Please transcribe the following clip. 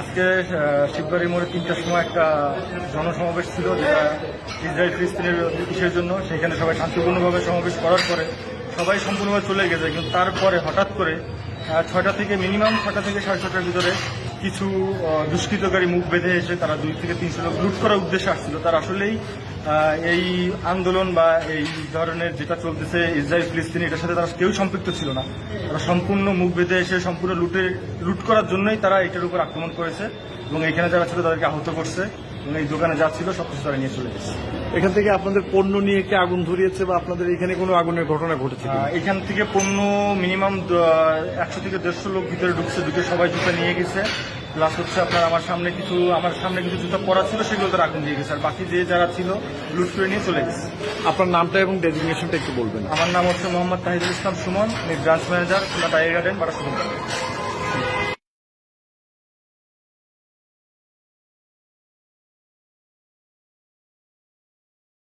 আজকে শিববাড়ি মোড়ে তিনটার সময় একটা জনসমাবেশ ছিল যেটা ইসরায়েল ফিলিস্তিনের কিসের জন্য। সেখানে সবাই শান্তিপূর্ণভাবে সমাবেশ করার পরে সবাই সম্পূর্ণভাবে চলে গেছে। কিন্তু তারপরে হঠাৎ করে ছয়টা থেকে মিনিমাম ছয়টা থেকে সাড়ে ছটার ভিতরে কিছু দুষ্কৃতকারী মুখ বেঁধে এসে তারা দুই থেকে তিনশো লোক লুট করার উদ্দেশ্যে আসছিল। তারা আসলেই এই আন্দোলন বা এই ধরনের যেটা চলতেছে ইসরায়েল ফিলিস্তিনি এটার সাথে তারা কেউ সম্পৃক্ত ছিল না। তারা সম্পূর্ণ মুখ বেঁধে এসে সম্পূর্ণ লুটে লুট করার জন্যই তারা এটার উপর আক্রমণ করেছে এবং এখানে যারা ছিল তাদেরকে আহত করছে এবং এই দোকানে যা ছিল সব কিছু তারা নিয়ে চলে গেছে। এখান থেকে আপনাদের পণ্য নিয়ে কি আগুন ধরিয়েছে বা আপনাদের এখানে কোনো আগুনের ঘটনা ঘটেছে? এখান থেকে পণ্য মিনিমাম একশো থেকে দেড়শো লোক ভিতরে ঢুকছে ঢুকে সবাই জুতা নিয়ে গেছে। প্লাস হচ্ছে আপনার আমার সামনে কিছু আমার সামনে কিছু জুতো পরা ছিল সেগুলো তো আগুন দিয়ে গেছে। আর বাকি যে যারা ছিল লুট করে নিয়ে চলে গেছে। আপনার নামটা এবং ডেজিগনেশনটা একটু বলবেন। আমার নাম হচ্ছে মোহাম্মদ তাহিদুল ইসলাম সুমন আমি branch manager tiger garden Barasukun